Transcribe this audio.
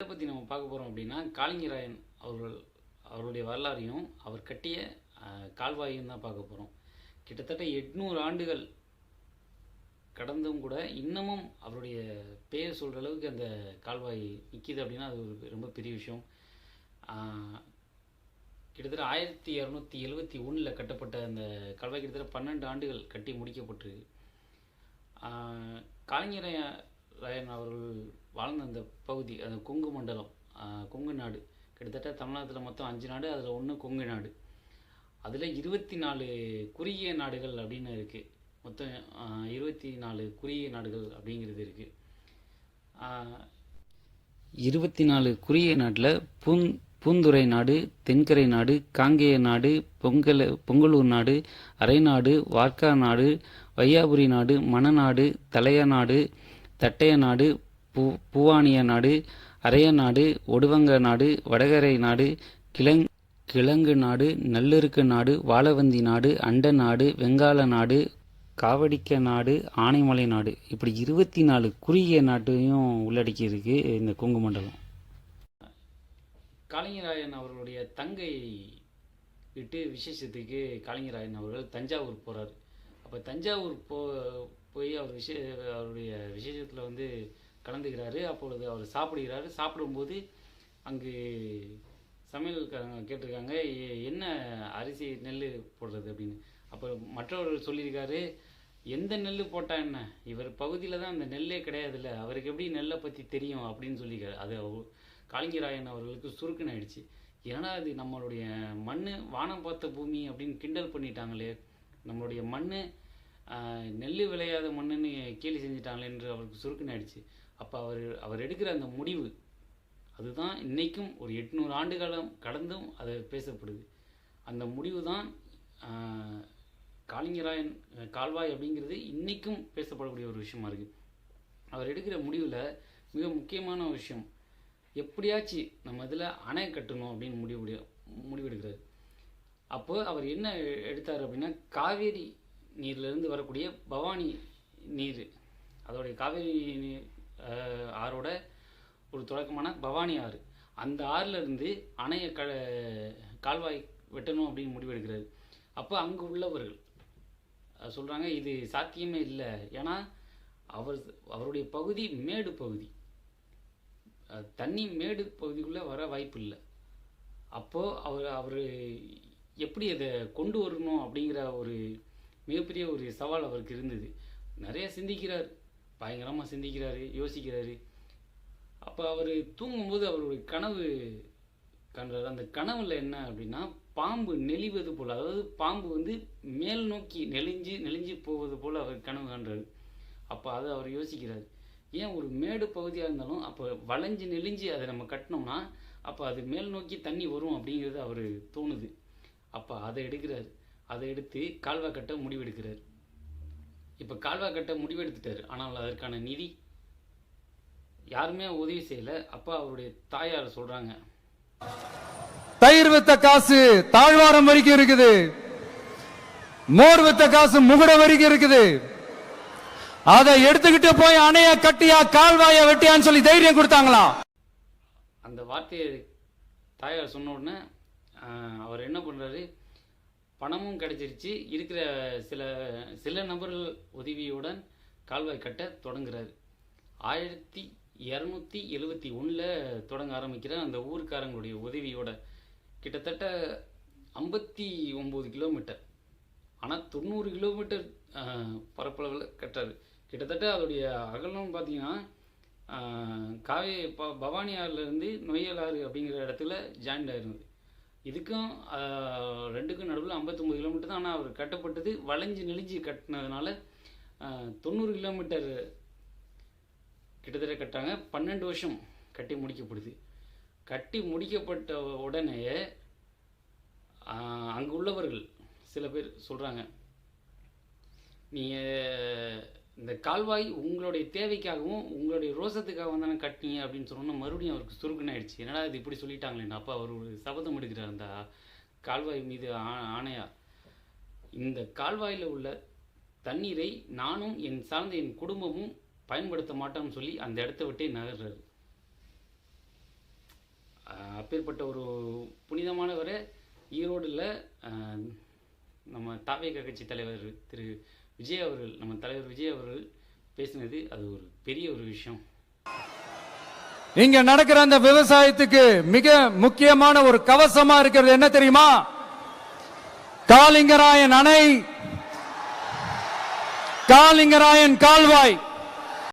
இதை பற்றி நம்ம பார்க்க போகிறோம் அப்படின்னா காளிங்கராயன் அவர்கள் அவருடைய வரலாறையும் அவர் கட்டிய கால்வாயையும் தான் பார்க்க போகிறோம் கிட்டத்தட்ட எட்நூறு ஆண்டுகள் கடந்தும் கூட இன்னமும் அவருடைய பெயர் சொல்கிற அளவுக்கு அந்த கால்வாய் நிற்கிது அப்படின்னா அது ஒரு ரொம்ப பெரிய விஷயம். கிட்டத்தட்ட ஆயிரத்தி இரநூத்தி எழுவத்தி ஒன்றில் கட்டப்பட்ட அந்த கால்வாய் கிட்டத்தட்ட பன்னெண்டு ஆண்டுகள் கட்டி முடிக்கப்பட்டிருக்கு. ஆஹ், ராயன் அவர்கள் வாழ்ந்த அந்த பகுதி அந்த கொங்கு மண்டலம் கொங்கு நாடு. கிட்டத்தட்ட தமிழ்நாட்டில் மொத்தம் அஞ்சு நாடு அதில் ஒன்று கொங்கு நாடு. அதில் இருபத்தி நாலு குறுகிய நாடுகள் அப்படின்னு இருக்குது மொத்தம் இருபத்தி நாலு குறுகிய நாடுகள் அப்படிங்கிறது இருக்குது இருபத்தி நாலு குறுகிய நாட்டில் பூந் பூந்துறை நாடு தென்கரை நாடு காங்கேய நாடு பொங்கல் பொங்கலூர் நாடு அரைநாடு வார்க்கா நாடு வையாபுரி நாடு மணநாடு தலைய நாடு தட்டைய நாடு பூ பூவானிய நாடு அரைய நாடு ஒடுவங்க நாடு வடகரை நாடு கிளங் கிழங்கு நாடு நல்லிருக்கு நாடு வாழவந்தி நாடு அண்ட நாடு வெங்கால நாடு காவடிக்க நாடு ஆனைமலை நாடு. இப்படி இருபத்தி நாலு குறுகிய நாட்டையும் உள்ளடக்கி இருக்கு இந்த கொங்கு மண்டலம். கலைஞராயன் அவர்களுடைய தங்கை விட்டு விசேஷத்துக்கு கலைஞராயன் அவர்கள் தஞ்சாவூர் போகிறார் அப்போ தஞ்சாவூர் போ போய் அவர் விஷய அவருடைய விசேஷத்தில் வந்து கலந்துக்கிறாரு. அப்பொழுது அவர் சாப்பிடுகிறாரு. சாப்பிடும்போது அங்கு சமையல்காரங்க கேட்டிருக்காங்க என்ன அரிசி நெல் போடுறது? அப்படின்னு. அப்போ மற்றவர் சொல்லியிருக்காரு எந்த நெல் போட்டால் என்ன? இவர் பகுதியில் தான் அந்த நெல்லே கிடையாதுல்ல. அவருக்கு எப்படி நெல்லை பற்றி தெரியும்? அப்படின்னு சொல்லியிருக்காரு. அது காளிங்கராயன் அவர்களுக்கு சுருக்குன்னு ஆயிடுச்சு. ஏன்னா அது நம்மளுடைய மண் வானம் பார்த்த பூமி அப்படின்னு கிண்டல் பண்ணிட்டாங்களே நம்மளுடைய மண் நெல் விளையாத மண்ணுன்னு கேலி செஞ்சிட்டாங்களே என்று அவருக்கு சுருக்குன்னு அப்போ அவர் அவர் எடுக்கிற அந்த முடிவு அதுதான் இன்றைக்கும் ஒரு எட்நூறு ஆண்டு காலம் கடந்தும் அது பேசப்படுது. அந்த முடிவு தான் காளிங்கராயன் கால்வாய் அப்படிங்கிறது இன்றைக்கும் பேசப்படக்கூடிய ஒரு விஷயமா இருக்குது அவர் எடுக்கிற முடிவில் மிக முக்கியமான விஷயம் எப்படியாச்சு நம்ம இதில் அணை கட்டணும் அப்படின்னு முடிவு எடுக்கிறது அப்போ அவர் என்ன எடுத்தார் அப்படின்னா காவேரி நீர்லேருந்து வரக்கூடிய பவானி நீர். அதோடைய காவேரி நீர் ஆறோட ஒரு தொடக்கமான பவானி ஆறு. அந்த ஆறிலிருந்து அணைய அணையை க கால்வாய் வெட்டணும் அப்படின்னு முடிவெடுக்கிறது அப்போ அங்கு உள்ளவர்கள் சொல்கிறாங்க இது சாத்தியமே இல்லை. ஏன்னா அவர் அவருடைய பகுதி மேடு பகுதி. தண்ணி மேடு பகுதிக்குள்ளே வர வாய்ப்பு இல்லை. அப்போது அவர் அவர் எப்படி அதை கொண்டு வரணும் அப்படிங்கிற ஒரு மிகப்பெரிய ஒரு சவால் அவருக்கு இருந்தது. நிறைய சிந்திக்கிறார். பயங்கரமாக சிந்திக்கிறாரு யோசிக்கிறாரு. அப்போ அவர் தூங்கும்போது அவருடைய கனவு கண்டார். அந்த கனவுல என்ன அப்படின்னா பாம்பு நெளிவது போல் அதாவது பாம்பு வந்து மேல் நோக்கி நெளிஞ்சு நெளிஞ்சு போவது போல் அவர் கனவு காண்றாரு. அப்போ அதை அவர் யோசிக்கிறார். ஏன் ஒரு மேடு பகுதியாக இருந்தாலும் அப்போ வளைஞ்சு நெளிஞ்சு அதை நம்ம கட்டினோம்னா அப்போ அது மேல் நோக்கி தண்ணி வரும் அப்படிங்கிறது அவர் தோணுது. அப்போ அதை எடுக்கிறார். அதை எடுத்து கால்வாய் கட்ட முடிவெடுக்கிறார். இப்போ கால்வாய் கட்ட முடிவெடுத்துட்டார். ஆனால் அதற்கான நிதி யாருமே உதவி செய்யல. அப்போ அவருடைய தாயார் சொல்றாங்க. தயிர் வித்த காசு தாழ்வாரம் வரைக்கும் இருக்குது. மோர் வித்த காசு முகுட வரைக்கும் இருக்குது. அதை எடுத்துக்கிட்டு போய் அணைய கட்டியா கால்வாய வெட்டியான்னு சொல்லி தைரியம் கொடுத்தாங்களாம் அந்த வார்த்தையை தாயார் சொன்ன உடனே அவர் என்ன பண்ணுறாரு பணமும் கிடைச்சிருச்சு. இருக்கிற சில சில நபர்கள் உதவியுடன் கால்வாய் கட்ட தொடங்குறாரு. ஆயிரத்தி இரநூத்தி எழுவத்தி ஒன்றில் தொடங்க ஆரம்பிக்கிற அந்த ஊர்க்காரங்களுடைய உதவியோட கிட்டத்தட்ட ஐம்பத்தி ஒம்பது கிலோமீட்டர். ஆனால் தொண்ணூறு கிலோமீட்டர் பரப்பளவில் கட்டுறாரு. கிட்டத்தட்ட அதோடைய அகலம்னு பார்த்தீங்கன்னா காவே ப பவானி ஆறுலேருந்து நொய்யல் ஆறு அப்படிங்கிற இடத்துல ஜாயின்ட் ஆயிருந்தது. இதுக்கும் ரெண்டுக்கும் நடுவில் 59 கிலோமீட்டர் தான். ஆனால் அவர் கட்டப்பட்டது வளைஞ்சு நெளிஞ்சு கட்டினதுனால தொண்ணூறு கிலோமீட்டர் கிட்டத்தட்ட கட்டாங்க பன்னெண்டு வருஷம் கட்டி முடிக்கப்படுது கட்டி முடிக்கப்பட்ட உடனேயே ஆஹ், அங்கு உள்ளவர்கள் சில பேர் சொல்கிறாங்க நீங்கள் இந்த கால்வாய் உங்களுடைய தேவைக்காகவும் உங்களுடைய ரோசத்துக்காகவும் தானே கட்டினீங்க அப்படின்னு சொன்னோன்னா மறுபடியும் அவருக்கு சுருக்குன்னு என்னடா இது இப்படி சொல்லிட்டாங்களேன்னு அப்போ அவர் ஒரு சபதம் எடுக்கிறார் அந்த கால்வாய் மீது ஆ- ஆணையா. இந்த கால்வாயில் உள்ள தண்ணீரை நானும் என் சார்ந்த என் குடும்பமும் பயன்படுத்த மாட்டோம்னு சொல்லி அந்த இடத்த விட்டே நகர்றாரு. அப்பேற்பட்ட ஒரு புனிதமானவரை ஈரோடில் நம்ம தாவேக கட்சி தலைவர் திரு விஜய் அவர்கள் நம்ம தலைவர் விஜய் அவர்கள் பேசினது அது ஒரு பெரிய ஒரு விஷயம். இங்க நடக்கிற அந்த விவசாயத்துக்கு மிக முக்கியமான ஒரு கவசமா இருக்கிறது என்ன தெரியுமா? காலிங்கராயன் அணை. காலிங்கராயன் கால்வாய்.